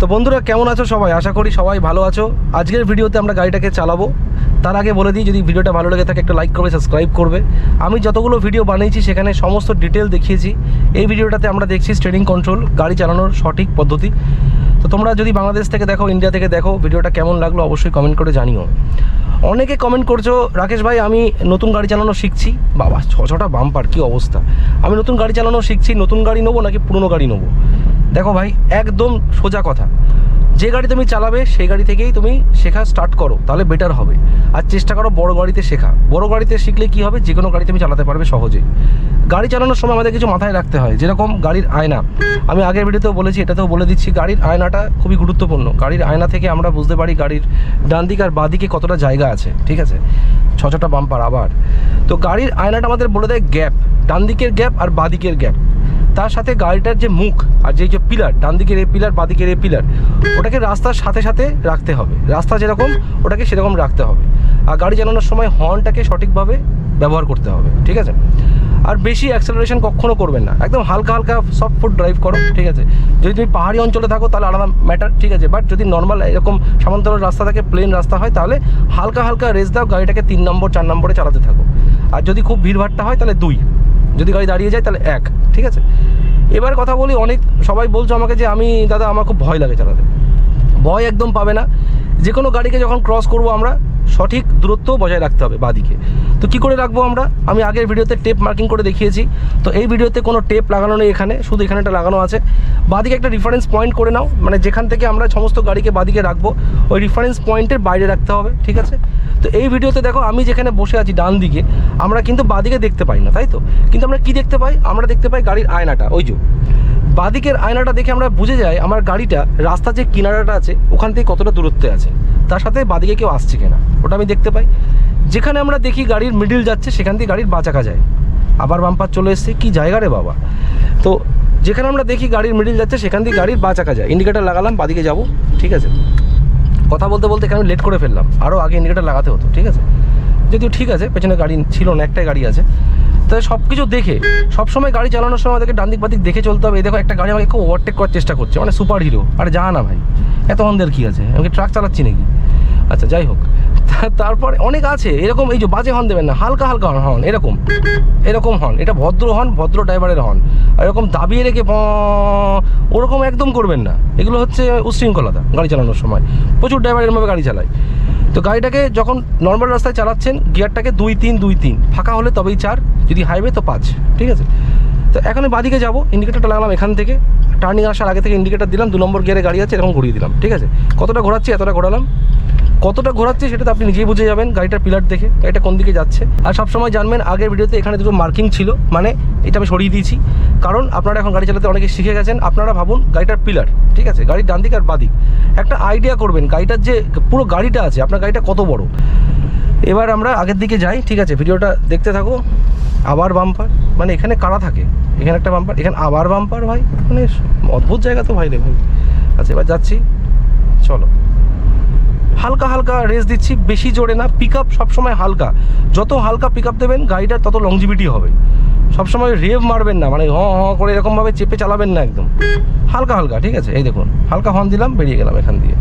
তো বন্ধুরা, কেমন আছো সবাই? আশা করি সবাই ভালো আছো। আজকের ভিডিওতে আমরা গাড়িটাকে চালাবো। তার আগে বলে দিই, যদি ভিডিওটা ভালো লেগে থাকে, একটা লাইক করবে সাবস্ক্রাইব করবে। আমি যতগুলো ভিডিও বানিয়েছি, সেখানে সমস্ত ডিটেল দেখিয়েছি। এই ভিডিওটাতে আমরা দেখছি স্টেরিং কন্ট্রোল গাড়ি চালানোর সঠিক পদ্ধতি। তো তোমরা যদি বাংলাদেশ থেকে দেখো ইন্ডিয়া থেকে দেখো, ভিডিওটা কেমন লাগল অবশ্যই কমেন্ট করে জানিও। অনেকে কমেন্ট করছ, রাকেশ ভাই, আমি নতুন গাড়ি চালানো শিখছি। বাবা, ছ ছটা বাম্পার কী অবস্থা? আমি নতুন গাড়ি চালানো শিখছি, নতুন গাড়ি নেব নাকি পুরনো গাড়ি নেব? দেখো ভাই, একদম সোজা কথা। যে গাড়ি তুমি চালাবে, সেই গাড়ি থেকেই তুমি শেখা স্টার্ট করো, তাহলে বেটার হবে। আর চেষ্টা করো বড় গাড়িতে শেখা। বড় গাড়িতে শিখলে কি হবে? যে কোনো গাড়ি তুমি চালাতে পারবে সহজে। গাড়ি চালানোর সময় আমাদের কিছু মাথায় রাখতে হয়। যেরকম গাড়ির আয়না। আমি আগের ভিডিওতেও বলেছি, এটাতেও বলে দিচ্ছি, গাড়ির আয়নাটা খুবই গুরুত্বপূর্ণ। গাড়ির আয়না থেকে আমরা বুঝতে পারি গাড়ির ডান দিক আর বাঁ দিকে কতটা জায়গা আছে, ঠিক আছে? ছ ছটা বাম্পার আবার। তো গাড়ির আয়নাটা আমাদের বলে দেয় গ্যাপ ডান দিকের গ্যাপ আর বাঁ দিকের গ্যাপ তার সাথে গাড়িটার যে মুখ আর যে যে পিলার, ডান দিকের এই পিলার বাঁ দিকের এই পিলার, ওটাকে রাস্তার সাথে সাথে রাখতে হবে। রাস্তা যেরকম, ওটাকে সেরকম রাখতে হবে। আর গাড়ি চালানোর সময় হর্নটাকে সঠিকভাবে ব্যবহার করতে হবে, ঠিক আছে? আর বেশি অ্যাক্সেলারেশন কখনো করবেন না। একদম হালকা হালকা সফট ফুড ড্রাইভ করো, ঠিক আছে? যদি তুমি পাহাড়ি অঞ্চলে থাকো, তাহলে আলাদা ম্যাটার ঠিক আছে? বাট যদি নর্মাল এরকম সমান্তরাল রাস্তা থাকে প্লেন রাস্তা হয়, তাহলে হালকা হালকা রেস দাও, গাড়িটাকে তিন নম্বর, চার নম্বরে চালাতে থাকো। আর যদি খুব ভিড়ভাট্টা হয়, তাহলে দুই। যদি গাড়ি দাঁড়িয়ে যায় তাহলে এক, ঠিক আছে? এবার কথা বলি, অনেক সবাই বলছো আমাকে যে আমি, দাদা, আমার খুব ভয় লাগে চালাতে। ভয় একদম পাবে না। যে কোনো গাড়িকে যখন ক্রস করব আমরা সঠিক দূরত্ব বজায় রাখতে হবে বাদিকে। তো কি করে রাখব আমরা? আমি আগের ভিডিওতে টেপ মার্কিং করে দেখিয়েছি। তো এই ভিডিওতে কোনো টেপ লাগানো নেই এখানে, শুধু এখানে একটা লাগানো আছে। বাদিকে একটা রেফারেন্স পয়েন্ট করে নাও মানে যেখান থেকে আমরা সমস্ত গাড়িকে বাদিকে রাখব, ওই রেফারেন্স পয়েন্টের বাইরে রাখতে হবে, ঠিক আছে? তো এই ভিডিওতে দেখো, আমি যেখানে বসে আছি ডান দিকে, আমরা কিন্তু বাদিকে দেখতে পাই না, তাই তো? কিন্তু আমরা কি দেখতে পাই? আমরা দেখতে পাই গাড়ির আয়নাটা, ওই যে। বাদিকের আয়নাটা দেখে আমরা বুঝে যাই আমার গাড়িটা রাস্তার যে কিনারাটা আছে, ওখান থেকে কতটা দূরত্বে আছে। তার সাথে বাদিকে কেউ আসছে কিনা, ওটা আমি দেখতে পাই। যেখানে আমরা দেখি গাড়ির মিডিল যাচ্ছে, সেখান থেকে গাড়ির বাঁচাকা যায়। আবার বাম্পার চলে এসছে, কি জায়গা রে বাবা। তো যেখানে আমরা দেখি গাড়ির মিডিল যাচ্ছে, সেখান থেকে গাড়ির বাঁচাকা যায়। ইন্ডিকেটার লাগালাম, বাদিকে যাব, ঠিক আছে। কথা বলতে বলতে এখানে লেট করে ফেললাম। আরও আগে ইন্ডিকেটার লাগাতে হতো, ঠিক আছে। যদিও ঠিক আছে, পেছনে গাড়ি ছিল না, একটাই গাড়ি আছে। তাই সব কিছু দেখে, সবসময় গাড়ি চালানোর সময় আমাদেরকে ডান দিক বাদিক দেখে চলতে হবে। এই দেখো, একটা গাড়ি আমাকে খুব ওভারটেক করার চেষ্টা করছে মানে সুপার হিরো আরে যা না ভাই এত অন্ধের কী আছে? আমি কি ট্রাক চালাচ্ছি নাকি? আচ্ছা যাই হোক। তারপরে অনেক আছে, এরকম এই যে বাজে হর্ন দেবেন না, হালকা হালকা হর্ন এরকম। এরকম হর্ন এটা ভদ্র হর্ন ভদ্র ড্রাইভারের হর্ন আর এরকম দাবিয়ে রেখে ওরকম একদম করবেন না। এগুলো হচ্ছে উশৃঙ্খলতা গাড়ি চালানোর সময়। প্রচুর ড্রাইভার এরমভাবে গাড়ি চালায়। তো গাড়িটাকে যখন নর্মাল রাস্তায় চালাচ্ছেন গিয়ারটাকে দুই তিন দুই তিন, ফাঁকা হলে তবেই চার, যদি হাইওয়ে তো পাঁচ, ঠিক আছে? তো এখন বাদিকে যাব ইন্ডিকেটারটা লাগালাম এখান থেকে টার্নিং আসার আগে থেকে ইন্ডিকেটার দিলাম, দু নম্বর গিয়ারে গাড়ি আছে, এরকম ঘুরিয়ে দিলাম, ঠিক আছে? কতটা ঘোরাচ্ছি এতটা ঘোরালাম। কতটা ঘোরাচ্ছে সেটা তো আপনি নিজেই বুঝে যাবেন, গাড়িটার পিলার দেখে, গাড়িটা কোন দিকে যাচ্ছে। আর সবসময় জানবেন, আগের ভিডিওতে এখানে দুটো মার্কিং ছিল মানে এটা আমি সরিয়ে দিয়েছি। কারণ আপনারা এখন গাড়ি চালাতে অনেকে শিখে গেছেন, আপনারা ভাবুন গাড়িটার পিলার ঠিক আছে? গাড়ির ডান দিক আর বাদিক একটা আইডিয়া করবেন, গাড়িটার যে পুরো গাড়িটা আছে, আপনার গাড়িটা কত বড়? এবার আমরা আগের দিকে যাই, ঠিক আছে? ভিডিওটা দেখতে থাকো। আবার বাম্পার মানে এখানে কারা থাকে? এখানে একটা বাম্পার এখানে আবার বাম্পার ভাই? মানে অদ্ভুত জায়গা তো, ভাই রে ভাই। আচ্ছা এবার যাচ্ছি। চলো। হালকা হালকা রেস দিচ্ছি, বেশি জোরে না পিক আপ সবসময় হালকা। যত হালকা পিক আপ দেবেন গাড়িটার তত লংজিভিটি হবে। সবসময় রেভ মারবেন না মানে হ হ করে এরকমভাবে চেপে চালাবেন না একদম। হালকা হালকা, ঠিক আছে? এই দেখুন, হালকা হর্ন দিলাম, বেরিয়ে গেলাম এখান দিয়ে।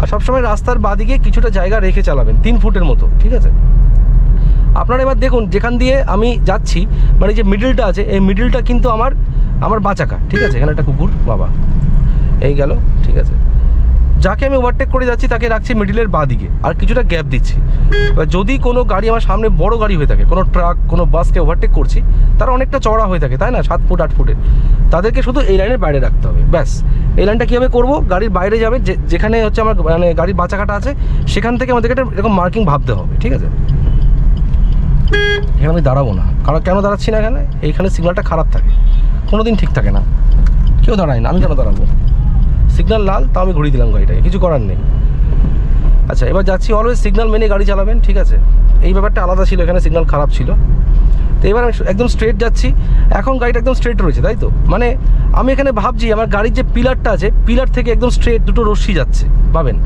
আর সবসময় রাস্তার বাদিকে কিছুটা জায়গা রেখে চালাবেন, তিন ফুটের মতো, ঠিক আছে? আপনারা এবার দেখুন, যেখান দিয়ে আমি যাচ্ছি মানে যে মিডিলটা আছে, এই মিডিলটা কিন্তু আমার আমার বাঁচাকা, ঠিক আছে? এখানে একটা কুকুর, বাবা। এই গেল, ঠিক আছে? যাকে আমি ওভারটেক করে যাচ্ছি, তাকে রাখছি মিডিলের বাঁ দিকে আর কিছুটা গ্যাপ দিচ্ছি। যদি কোনো গাড়ি আমার সামনে বড় গাড়ি হয়ে থাকে, কোনো ট্রাক কোনো বাসকে ওভারটেক করছি, তারা অনেকটা চড়া হয়ে থাকে, তাই না? সাত ফুট, আট ফুটের তাদেরকে শুধু এই লাইনের বাইরে রাখতে হবে, ব্যাস। এই লাইনটা কীভাবে করব? গাড়ির বাইরে যাবে যেখানে হচ্ছে আমার মানে গাড়ির বাঁচাকাটা আছে, সেখান থেকে আমাদেরকে একটা এরকম মার্কিং ভাবতে হবে, ঠিক আছে? এখানে আমি দাঁড়াবো না। কারণ কেন দাঁড়াচ্ছি না এখানে? এইখানে সিগন্যালটা খারাপ থাকে। কোনো দিন ঠিক থাকে না। কেউ দাঁড়ায় না, আমি কেন দাঁড়াবো? সিগন্যাল লাল, তাও আমি ঘুরিয়ে দিলাম গাড়িটাকে, কিছু করার নেই। আচ্ছা এবার যাচ্ছি অলওয়েজ সিগনাল মেনে গাড়ি চালাবেন, ঠিক আছে? এই ব্যাপারটা আলাদা ছিল, এখানে সিগনাল খারাপ ছিল। তো এবার আমি একদম স্ট্রেট যাচ্ছি, এখন গাড়িটা একদম স্ট্রেট রয়েছে, তাই তো? মানে আমি এখানে ভাবছি, আমার গাড়ির যে পিলারটা আছে পিলার থেকে একদম স্ট্রেট দুটো রশ্মি যাচ্ছে, পাবেন?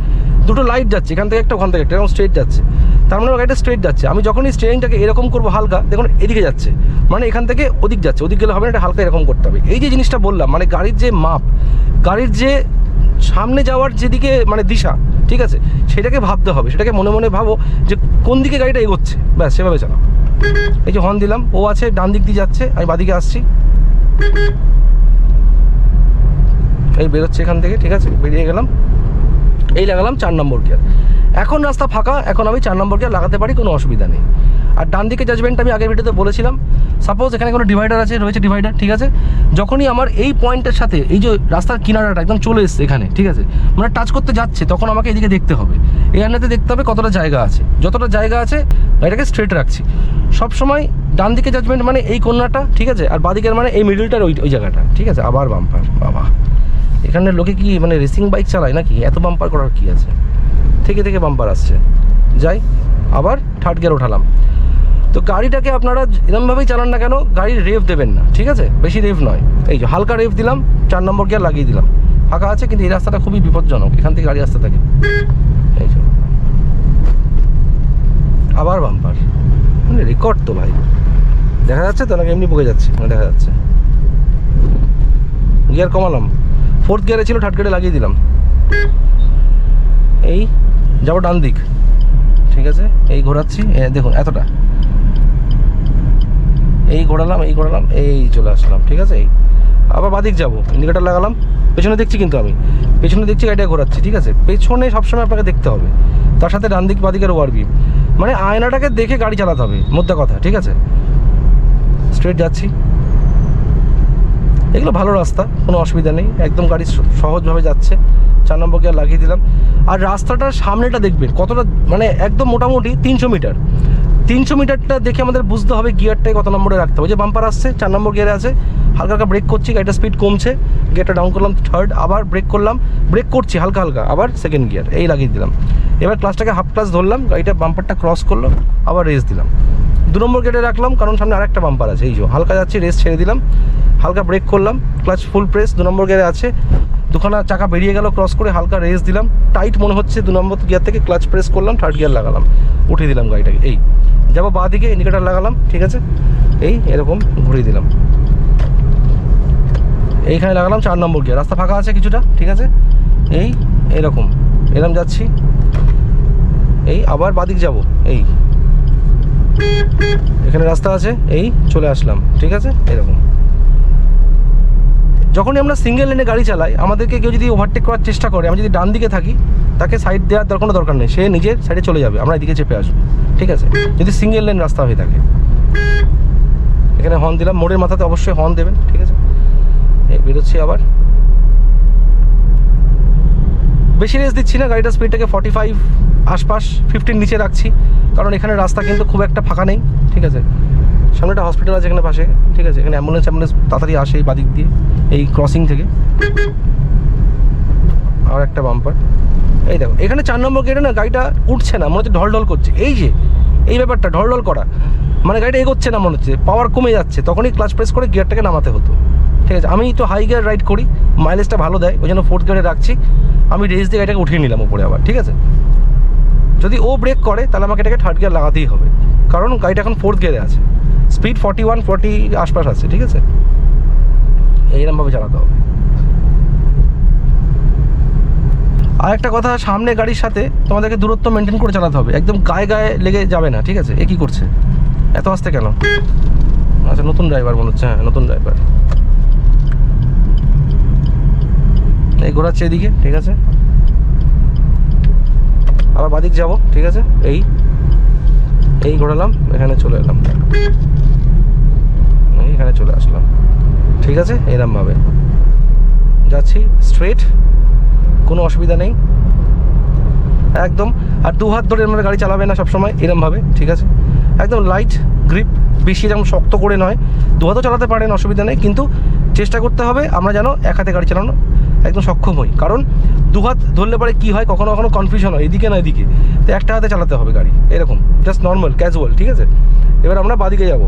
দুটো লাইট যাচ্ছে, এখান থেকে একটা, ওখান থেকে একটা, এরকম স্ট্রেট যাচ্ছে। তার মানে গাড়িটা স্ট্রেট যাচ্ছে। আমি যখনই স্টিয়ারিংটাকে এরকম করব হালকা, দেখুন, এদিকে যাচ্ছে। মানে এখান থেকে ওদিক যাচ্ছে, ওদিক গেলে হবে না, এটা হালকা এরকম করতে হবে। এই যে জিনিসটা বললাম মানে গাড়ির যে মাপ, গাড়ির যে সামনে যাওয়ার যেদিকে মানে দিশা, ঠিক আছে? সেটাকে ভাবতে হবে। সেটাকে মনে মনে ভাবো যে কোন দিকে গাড়িটা এগোচ্ছে। ব্যাস, সেভাবে চালাও এই যে হর্ন দিলাম, ও আছে, ডান দিক দিয়ে যাচ্ছে, আমি বাদিকে আসছি। এই বেরোচ্ছে এখান থেকে, ঠিক আছে? বেরিয়ে গেলাম। এই লাগালাম চার নম্বর গিয়ার এখন রাস্তা ফাঁকা, এখন আমি চার নম্বর গিয়ার লাগাতে পারি, কোনো অসুবিধা নেই। আর ডান দিকে জাজমেন্ট আমি আগের ভিডিওতে বলেছিলাম সাপোজ এখানে কোনো ডিভাইডার আছে, রয়েছে ডিভাইডার ঠিক আছে? যখনই আমার এই পয়েন্টের সাথে, এই যে রাস্তার কিনারাটা একদম চলে এসছে এখানে, ঠিক আছে? মানে টাচ করতে যাচ্ছে, তখন আমাকে এদিকে দেখতে হবে। এই আন্নাতে দেখতে হবে কতটা জায়গা আছে। যতটা জায়গা আছে গাড়িটাকে স্ট্রেট রাখছি। সবসময় ডান দিকে জাজমেন্ট মানে এই কন্যাটা ঠিক আছে? আর বাদিকের মানে এই মিডলটার ওই ওই জায়গাটা, ঠিক আছে? আবার বাম্পার বাবা। এখানে লোকে কি মানে রেসিং বাইক চালায় নাকি? এত বাম্পার করার কি আছে? থেকে থেকে বাম্পার আসছে। যাই, আবার থার্ড গিয়ার ওঠালাম। তো গাড়িটাকে আপনারা এরমভাবেই চালান না কেন, গাড়ির রেভ দেবেন না, ঠিক আছে? বেশি রেভ নয়। এই যে হালকা রেভ দিলাম, চার নম্বর গিয়ার লাগিয়ে দিলাম। ফাঁকা আছে, কিন্তু এই রাস্তাটা খুবই বিপজ্জনক, এখান থেকে গাড়ি আসতে থাকে। এই যে। আবার বাম্পার। মানে রেকর্ড তো ভাই। দেখা যাচ্ছে তো নাকি এমনি বকে যাচ্ছে? দেখা যাচ্ছে। গিয়ার কমালাম। ফোর্থ গিয়ারে ছিল থার্ড গিয়ারে লাগিয়ে দিলাম। এই, যাব ডান দিক ঠিক আছে? এই ঘোরাচ্ছি। দেখুন, এতটা। এই ঘোরালাম এই ঘোরালাম এই চলে আসলাম, ঠিক আছে? এই আবার বাদিক যাব ইন্ডিকেটার লাগালাম পেছনে দেখছি কিন্তু আমি পেছনে দেখছি গাড়িটা ঘোরাচ্ছি, ঠিক আছে? পেছনে সবসময় আপনাকে দেখতে হবে, তার সাথে ডান দিক, বাদিকের ওয়ারবি মানে আয়নাটাকে দেখে গাড়ি চালাতে হবে মধ্যে কথা, ঠিক আছে? স্ট্রেট যাচ্ছি। এগুলো ভালো রাস্তা, কোনো অসুবিধা নেই, একদম গাড়ি সহজভাবে যাচ্ছে, চার নম্বর গিয়ার লাগিয়ে দিলাম, আর রাস্তাটার সামনেটা দেখবেন, কতটা মানে একদম মোটামুটি তিনশো মিটার তিনশো মিটারটা দেখে আমাদের বুঝতে হবে গিয়ারটাই কত নম্বরে রাখতে হবে। যে বাম্পার আসছে, চার নম্বর গিয়ারে আছে। হালকা হালকা ব্রেক করছি গাড়িটা স্পিড কমছে। গিয়ারটা ডাউন করলাম থার্ড আবার ব্রেক করলাম। ব্রেক করছি হালকা হালকা, আবার সেকেন্ড গিয়ার এই লাগিয়ে দিলাম। এবার ক্লাসটাকে হাফ ক্লাস ধরলাম, গাড়িটা বাম্পারটা ক্রস করল, আবার রেস দিলাম। দু নম্বর গেটে রাখলাম, কারণ সামনে আরেকটা বাম্পার আছে, এই যে, হালকা যাচ্ছি রেস ছেড়ে দিলাম। হালকা ব্রেক করলাম ক্লাচ ফুল প্রেস দু নম্বর গিয়ারে আছে। দুখানা চাকা বেরিয়ে গেল ক্রস করে হালকা রেস দিলাম। টাইট মনে হচ্ছে দু নম্বর গিয়ার থেকে ক্লাচ প্রেস করলাম থার্ড গিয়ার লাগালাম। উঠিয়ে দিলাম গাড়িটাকে, এই। যাব বাঁ দিকে ইন্ডিকেটার লাগালাম, ঠিক আছে? এই এরকম ঘুরিয়ে দিলাম। এইখানে লাগালাম চার নম্বর গিয়ে রাস্তা ফাঁকা আছে কিছুটা, ঠিক আছে? এই, এরকম। এরকম যাচ্ছি। এই, আবার বাদিক যাব। এই। এখানে রাস্তা আছে, এই, চলে আসলাম, ঠিক আছে? এরকম। যখনই আমরা সিঙ্গেল লেনে গাড়ি চালাই, আমাদেরকে কেউ যদি ওভারটেক করার চেষ্টা করে, আমি যদি ডান দিকে থাকি, তাকে সাইড দেওয়ার কোনো দরকার নেই। সে নিজের সাইডে চলে যাবে। আমরা এদিকে চেপে আসব। ঠিক আছে? যদি সিঙ্গেল লেন রাস্তা হয়ে থাকে। এখানে হর্ন দিলাম, মোড়ের মাথাতে অবশ্যই হর্ন দেবেন, ঠিক আছে? বেরোচ্ছি আবার। বেশি রেস দিচ্ছি না, গাড়িটার স্পিডটাকে ফর্টি ফাইভ আশপাশ ফিফটিন নিচে রাখছি। কারণ এখানে রাস্তা কিন্তু খুব একটা ফাঁকা নেই, ঠিক আছে? সামনে একটা হসপিটাল আছে এখানে পাশে, ঠিক আছে? এখানে অ্যাম্বুলেন্স অ্যাম্বুলেন্স তাড়াতাড়ি আসে এই বাদিক দিয়ে, এই ক্রসিং থেকে। আর একটা বাম্পার এই দেখো, এখানে চার নম্বর গেটে না গাড়িটা উঠছে না, মনে হচ্ছে ঢল ঢল করছে। এই যে এই ব্যাপারটা ঢল ঢল করা। মানে গাড়িটা এগোচ্ছে না মনে হচ্ছে পাওয়ার কমে যাচ্ছে, তখনই ক্লাচ প্রেস করে গিয়ারটাকে নামাতে হতো। ঠিক আছে, আমি তো হাই গিয়ার রাইড করি মাইলেজটা ভালো দেয়, ওই জন্য ফোর্থ গিয়ারে রাখছি, আমি রেস দিয়ে গাড়িটাকে উঠিয়ে নিলাম উপরে আবার, ঠিক আছে? যদি ও ব্রেক করে, তাহলে আমাকে এটাকে থার্ড গিয়ার লাগাতেই হবে, কারণ গাড়িটা এখন ফোর্থ গিয়ারে আছে। স্পিড ফর্টি ওয়ান ফর্টি আশপাশ আছে, ঠিক আছে? এইরকমভাবে চালাতে হবে। আর একটা কথা, সামনে গাড়ির সাথে তোমাদেরকে দূরত্ব মেনটেন করে চালাতে হবে। একদম গায়ে গায়ে লেগে যাবে না, ঠিক আছে? এ কি করছে? এত আসতে কেন? আচ্ছা নতুন ড্রাইভার মনে হচ্ছে হ্যাঁ নতুন ড্রাইভার এই ঘোরাচ্ছে এদিকে, ঠিক আছে? আবার বাদিক যাব, ঠিক আছে? এই এই ঘোরালাম, এখানে চলে এলাম। এখানে চলে আসলাম, ঠিক আছে? এরমভাবে। যাচ্ছি স্ট্রেট কোনো অসুবিধা নেই। একদম। আর দু হাত ধরে এরমভাবে গাড়ি চালাবে না সবসময়, এরমভাবে, ঠিক আছে? একদম লাইট গ্রিপ বেশি যেমন শক্ত করে নয়। দু হাতও চালাতে পারেন, অসুবিধা নেই, কিন্তু চেষ্টা করতে হবে আমরা যেন এক হাতে গাড়ি চালানো একদম সক্ষম হই। কারণ দু হাত ধরলে পরে কী হয়, কখনো কখনো কনফিউশন হয়, এদিকে না এদিকে। তো একটা হাতে চালাতে হবে গাড়ি, এরকম জাস্ট নর্মাল ক্যাজুয়াল ঠিক আছে? এবার আমরা বাদিকে যাব।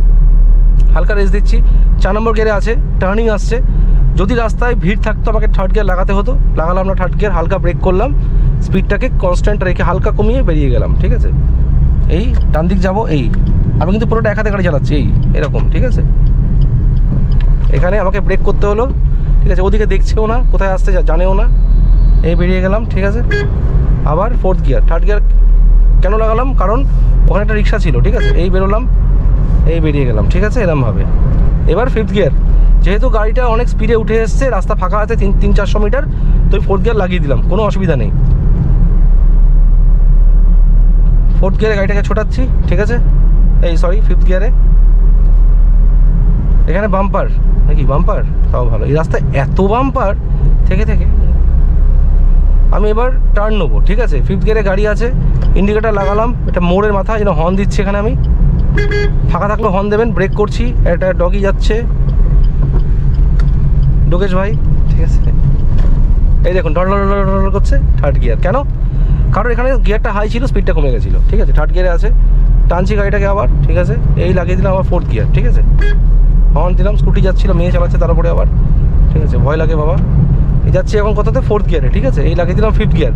হালকা রেস দিচ্ছি। চার নম্বর গিয়ারে আছে টার্নিং আসছে। যদি রাস্তায় ভিড় থাকতো, আমাকে থার্ড গিয়ার লাগাতে হতো। লাগালাম আমরা থার্ড গিয়ার হালকা ব্রেক করলাম। স্পিডটাকে কনস্ট্যান্ট রেখে হালকা কমিয়ে বেরিয়ে গেলাম, ঠিক আছে? এই ডান দিক যাব, এই। আমি কিন্তু পুরোটা এক হাতে গাড়ি চালাচ্ছি, এই, এরকম, ঠিক আছে? এখানে আমাকে ব্রেক করতে হলো, ঠিক আছে? ওদিকে দেখছেও না, কোথায় আসতে জানেও না। এই বেরিয়ে গেলাম, ঠিক আছে? আবার ফোর্থ গিয়ার থার্ড গিয়ার কেন লাগালাম? কারণ ওখানে একটা রিক্সা ছিল, ঠিক আছে? এই বেরোলাম, এই বেরিয়ে গেলাম, ঠিক আছে? এরমভাবে এবার ফিফথ গিয়ার যেহেতু গাড়িটা অনেক স্পিডে উঠে এসছে, রাস্তা ফাঁকা আছে, তিন তিন চারশো মিটার তো ফোর্থ গিয়ার লাগিয়ে দিলাম, কোনো অসুবিধা নেই। ফোর্থ গিয়ারে গাড়িটাকে ছোটাচ্ছি, ঠিক আছে? এই সরি ফিফথ গিয়ারে এখানে বাম্পার নাকি বাম্পার তাও ভালো। এই রাস্তায় এত বাম্পার থেকে থেকে। আমি এবার টার্ন নেব, ঠিক আছে? ফিফথ গিয়ারে গাড়ি আছে ইন্ডিকেটার লাগালাম এটা মোড়ের মাথা যেন হর্ন দিচ্ছি এখানে আমি। ফাঁকা থাকলে হর্ন দেবেন ব্রেক করছি, একটা ডগি যাচ্ছে। ডোকেশ ভাই, ঠিক আছে। এই দেখুন ডল ডল করছে থার্ড গিয়ার কেন? কারণ এখানে গিয়ারটা হাই ছিল স্পিডটা কমে গেছিল, ঠিক আছে? থার্ড গিয়ারে আছে। টানছি গাড়িটাকে আবার, ঠিক আছে? এই লাগিয়ে দিলাম আবার ফোর্থ গিয়ার ঠিক আছে? হর্ন দিলাম স্কুটি যাচ্ছিল, মেয়ে চালাচ্ছে, তারপরে আবার, ঠিক আছে? ভয় লাগে বাবা। যাচ্ছি এখন কথাতে? ফোর্থ গিয়ারে ঠিক আছে? এই লাগিয়ে দিলাম ফিফথ গিয়ার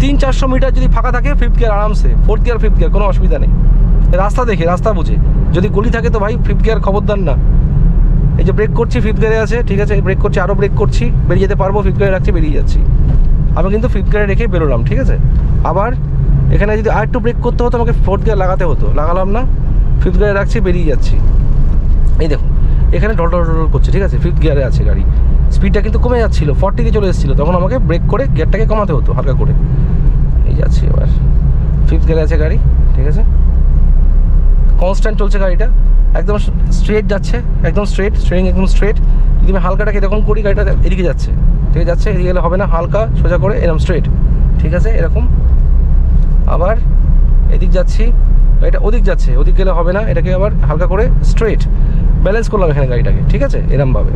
তিন, চারশো মিটার যদি ফাঁকা থাকে ফিফথ গিয়ার আরামসে। ফোর্থ গিয়ার ফিফথ গিয়ার কোনো অসুবিধা নেই। রাস্তা দেখে, রাস্তা বুঝে। যদি গলি থাকে তো ভাই ফিফথ গিয়ার খবরদার না। এই যে ব্রেক করছি ফিফথ গিয়ারে আছে, ঠিক আছে? ব্রেক করছি আরও ব্রেক করছি, বেরিয়ে যেতে পারব ফিফথ গিয়ারে রাখছি, বেরিয়ে যাচ্ছি। আমি কিন্তু ফিফথ গিয়ারে রেখে বেরোলাম, ঠিক আছে? আবার এখানে যদি আর একটু ব্রেক করতে হতো, আমাকে ফোর্থ গিয়ার লাগাতে হতো, লাগালাম না। ফিফথ গিয়ারে রাখছি, বেরিয়ে যাচ্ছি। এই দেখুন, এখানে ঢল ঢল ঢল করছে, ঠিক আছে? ফিফথ গিয়ারে আছে গাড়ি। স্পিডটা কিন্তু কমে যাচ্ছিল ফর্টিতে চলে এসেছিল, তখন আমাকে ব্রেক করে গিয়ারটাকে কমাতে হতো, হালকা করে। এই যাচ্ছি এবার। ফিফথ গিয়ারে আছে গাড়ি, ঠিক আছে? কনস্ট্যান্ট চলছে গাড়িটা। একদম স্ট্রেট যাচ্ছে, একদম স্ট্রেট স্ট্রেটিং একদম স্ট্রেট যদি আমি হালকাটাকে এরকম করি, গাড়িটা এদিকে যাচ্ছে। ঠিক যাচ্ছে, এদিকে গেলে হবে না, হালকা, সোজা করে এরকম স্ট্রেট ঠিক আছে, এরকম। আবার এদিক যাচ্ছি, গাড়িটা ওদিক যাচ্ছে, ওদিক গেলে হবে না, এটাকে আবার হালকা করে স্ট্রেট ব্যালেন্স করলাম এখানে গাড়িটাকে, ঠিক আছে, এরমভাবে।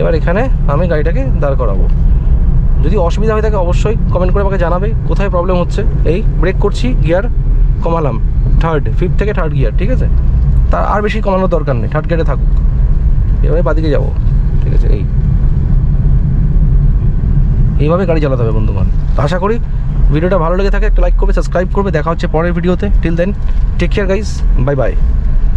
এবার এখানে আমি গাড়িটাকে দাঁড় করাবো। যদি অসুবিধা হয়ে থাকে, অবশ্যই কমেন্ট করে আমাকে জানাবে, কোথায় প্রবলেম হচ্ছে। এই ব্রেক করছি গিয়ার কমালাম। থার্ড ফিফথ থেকে থার্ড গিয়ার ঠিক আছে? তার আর বেশি কমানোর দরকার নেই থার্ড গিয়ারে থাকুক। এবারে বাদিকে যাব, ঠিক আছে, এই। এইভাবে গাড়ি চালাতে হবে, বন্ধুগণ। তো আশা করি ভিডিওটা ভালো লেগে থাকে, একটা লাইক করবে সাবস্ক্রাইব করবে, দেখা হচ্ছে পরের ভিডিওতে। Till then take care guys bye bye